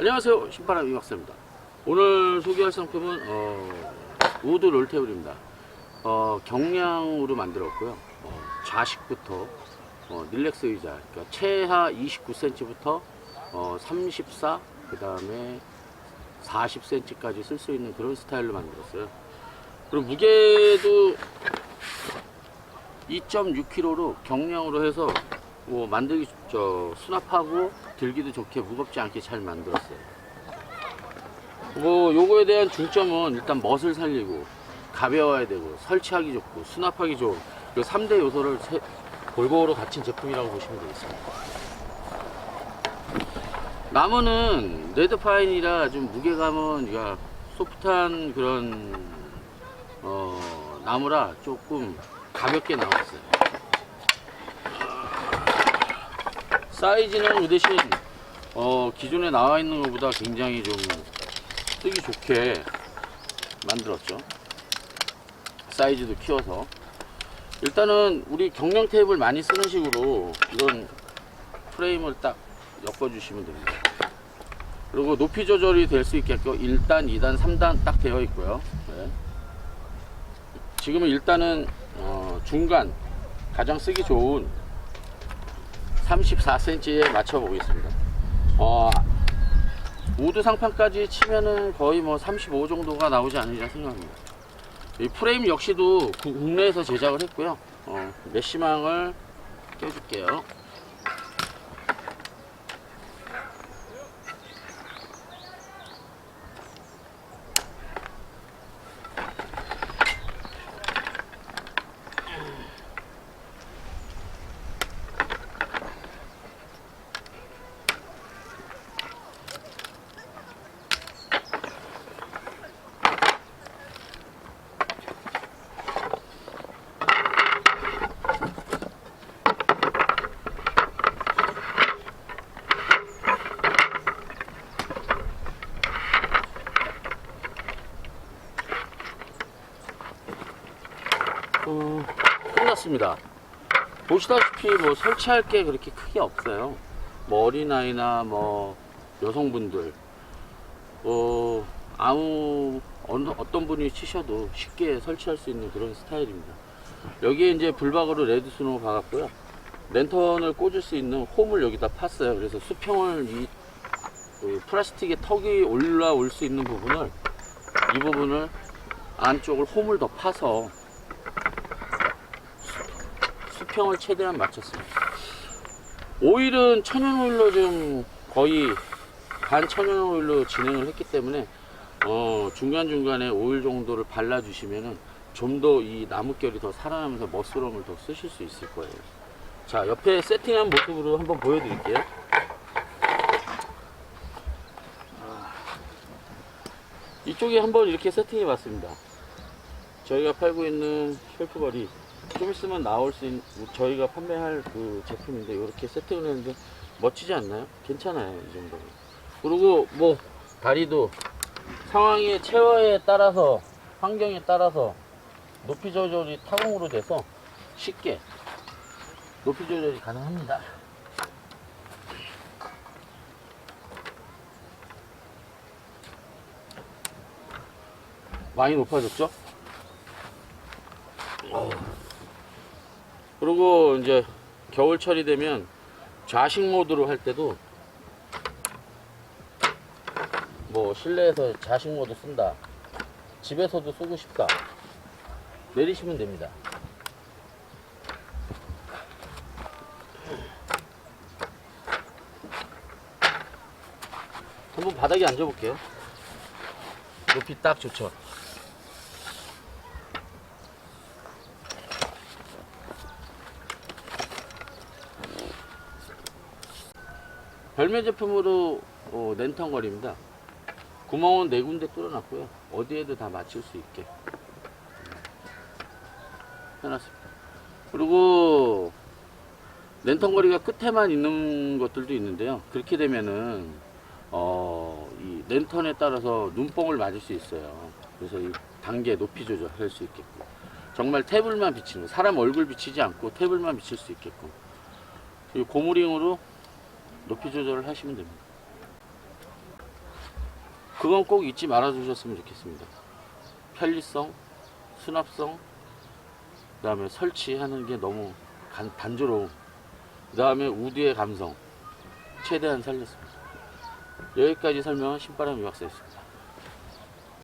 안녕하세요. 신바람 이박사입니다. 오늘 소개할 상품은 어, 우드 롤테이블입니다. 어, 경량으로 만들었고요. 어, 좌식부터 어, 릴렉스 의자 그러니까 최하 29cm부터 어, 34그 다음에 40cm까지 쓸 수 있는 그런 스타일로 만들었어요. 그리고 무게도 2.6kg로 경량으로 해서 뭐 만들기 저 수납하고 들기도 좋게 무겁지 않게 잘 만들었어요. 뭐 요거에 대한 중점은 일단 멋을 살리고 가벼워야 되고 설치하기 좋고 수납하기 좋은 그 3대 요소를 세- 골고루 갖춘 제품이라고 보시면 되겠습니다. 나무는 레드파인이라 좀 무게감은 야, 소프트한 그런 어, 나무라 조금 가볍게 나왔어요. 사이즈는 그 대신 어, 기존에 나와 있는 것보다 굉장히 좀 쓰기 좋게 만들었죠. 사이즈도 키워서 일단은 우리 경량 테이블 많이 쓰는 식으로 이런 프레임을 딱 엮어주시면 됩니다. 그리고 높이 조절이 될 수 있게끔 1단, 2단, 3단 딱 되어 있고요. 네. 지금은 일단은 어, 중간 가장 쓰기 좋은 34cm에 맞춰 보겠습니다. 어, 우드 상판까지 치면은 거의 뭐 35 정도가 나오지 않으리라 생각합니다. 이 프레임 역시도 구- 국내에서 제작을 했고요. 어, 메시망을 껴줄게요. 어, 끝났습니다. 보시다시피 뭐 설치할 게 그렇게 크게 없어요. 뭐 어린아이나 뭐 여성분들, 어, 아무, 어느, 어떤 분이 치셔도 쉽게 설치할 수 있는 그런 스타일입니다. 여기에 이제 불박으로 레드 스노우 박았고요. 랜턴을 꽂을 수 있는 홈을 여기다 팠어요. 그래서 수평을 이, 그 플라스틱의 턱이 올라올 수 있는 부분을 이 부분을 안쪽을 홈을 더 파서 수평을 최대한 맞췄습니다. 오일은 천연 오일로 좀 거의 반 천연 오일로 진행을 했기 때문에 어, 중간중간에 오일 정도를 발라주시면은 좀 더 이 나뭇결이 더 살아나면서 멋스러움을 더 쓰실 수 있을 거예요. 자, 옆에 세팅한 모습으로 한번 보여드릴게요. 아, 이쪽에 한번 이렇게 세팅해 봤습니다. 저희가 팔고 있는 쉘프걸이 좀 있으면 나올 수 있는 저희가 판매할 그 제품인데 이렇게 세팅을 했는데 멋지지 않나요? 괜찮아요 이 정도면 그리고 뭐 다리도 상황의 체어에 따라서 환경에 따라서 높이 조절이 타공으로 돼서 쉽게 높이 조절이 가능합니다 많이 높아졌죠? 그리고 이제 겨울철이 되면 좌식 모드로 할 때도 뭐 실내에서 좌식 모드 쓴다. 집에서도 쓰고 싶다. 내리시면 됩니다. 한번 바닥에 앉아 볼게요. 높이 딱 좋죠 별매 제품으로 어, 랜턴걸입니다. 구멍은 네 군데 뚫어놨고요. 어디에도 다 맞출 수 있게 해놨습니다. 그리고 랜턴거리가 끝에만 있는 것들도 있는데요. 그렇게 되면은 어, 이 랜턴에 따라서 눈뽕을 맞을 수 있어요. 그래서 이 단계 높이 조절할 수 있게끔 정말 탭을만 비치는 거. 사람 얼굴 비치지 않고 탭을만 비칠 수이 고무링으로 높이 조절을 하시면 됩니다. 그건 꼭 잊지 말아 주셨으면 좋겠습니다. 편리성, 수납성, 그 다음에 설치하는 게 너무 간- 단조로움, 그 다음에 우드의 감성, 최대한 살렸습니다. 여기까지 설명은 신바람 유학사였습니다.